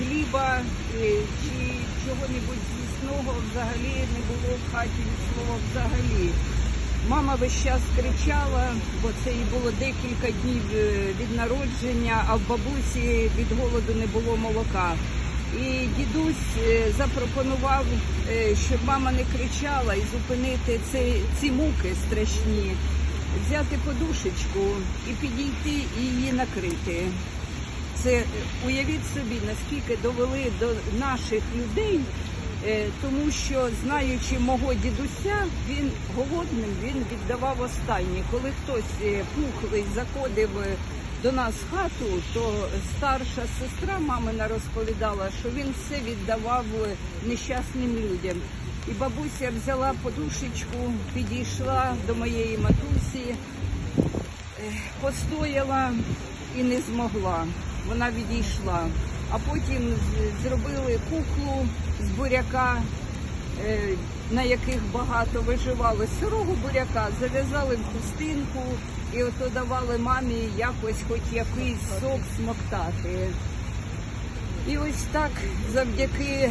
хліба е, чи чого-небудь з'їсного взагалі не було в хаті від слова взагалі. Мама весь час кричала, бо це їй було декілька днів е, від народження, а в бабусі від голоду не було молока. І дідусь е, запропонував, щоб мама не кричала і зупинити ці, ці муки страшні, взяти подушечку і підійти і її накрити. Це уявіть собі, наскільки довели до наших людей, е, тому що знаючи мого дідуся, він голодним він віддавав останнє. Коли хтось е, пухлий заходив е, до нас в хату, то старша сестра мамина розповідала, що він все віддавав нещасним людям. І бабуся взяла подушечку, підійшла до моєї матусі, постояла і не змогла. Вона відійшла. А потім зробили куклу з буряка, е, на яких багато виживали сирого буряка, зав'язали в хустинку і ото давали мамі якось хоч якийсь сок смоктати. І ось так завдяки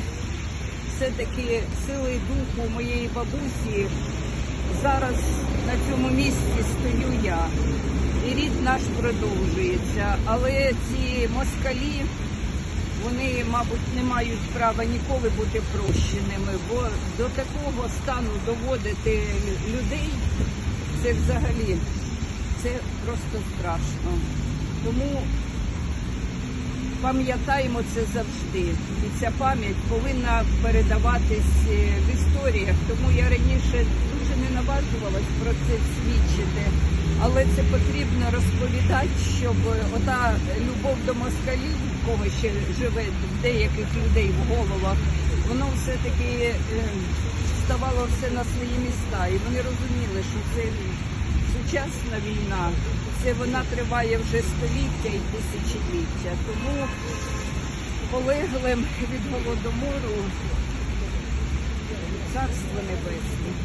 все-таки сили духу моєї бабусі зараз на цьому місці стою я. І рід наш продовжується. Але ці москалі, вони, мабуть, не мають права ніколи бути прощеними, бо до такого стану доводити людей це взагалі це просто страшно. Тому пам'ятаємо це завжди. І ця пам'ять повинна передаватись е, в історіях. Тому я раніше дуже не наважувалась про це свідчити. Але це потрібно розповідати, щоб ота любов до москалів, кого ще живе в деяких людей в головах, воно все-таки е, ставало все на свої міста. І вони розуміли, що це сучасна війна, це вона триває вже століття і тисячоліття. Тому полеглим від голодомору царство небесне.